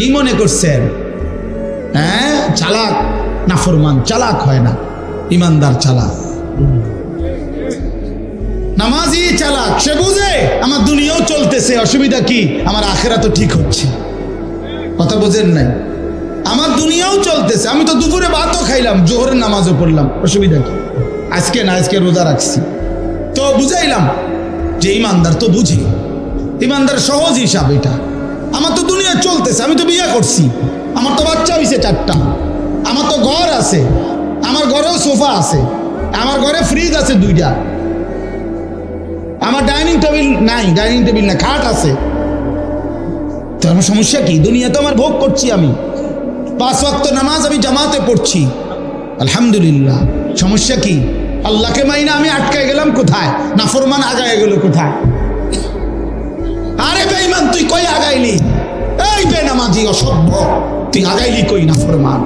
কি মনে করছেন? হ্যাঁ? চালাক? নাফরমান চালাক হয় না। ইমানদার চালাক। নামাজি চালাক, সে বুঝে আমার দুনিয়াও চলতেছে, অসুবিধা কি? আমার আখেরা তো ঠিক হচ্ছে। কথা বোঝেন নাই? আমার দুনিয়াও চলতেছে, আমি তো দুপুরে ভাতও খাইলাম, জোহরের নামাজও পড়লাম, অসুবিধা কি? আজকে না, আজকে রোজা রাখছি। তো বুঝাইলাম যে ইমানদার তো বুঝি। ইমানদার সহজ হিসাব এটা। আমার তো দুনিয়া চলতেছে, আমি তো করছি। আমার তো বাচ্চা হয়েছে চারটা। আমার তো ঘর আছে। আমার ঘরেও সোফা আছে। আমার ঘরে ফ্রিজ আছে দুইটা। আমার ডাইনিং টেবিল নাই ডাইনিং টেবিল না খাট আছে। তো আমার সমস্যা কি? দুনিয়া তো আমার ভোগ করছি আমি। পাঁচ ওয়াক্ত নামাজ আমি জামাতে পড়ছি। আলহামদুলিল্লাহ। সমস্যা কি? আল্লাহকে মাইনা আমি আটকায় গেলাম কোথায়? নাফরমান আগায় গেল কোথায়? অসভ্য তুই আগাইলি কই নাফরমান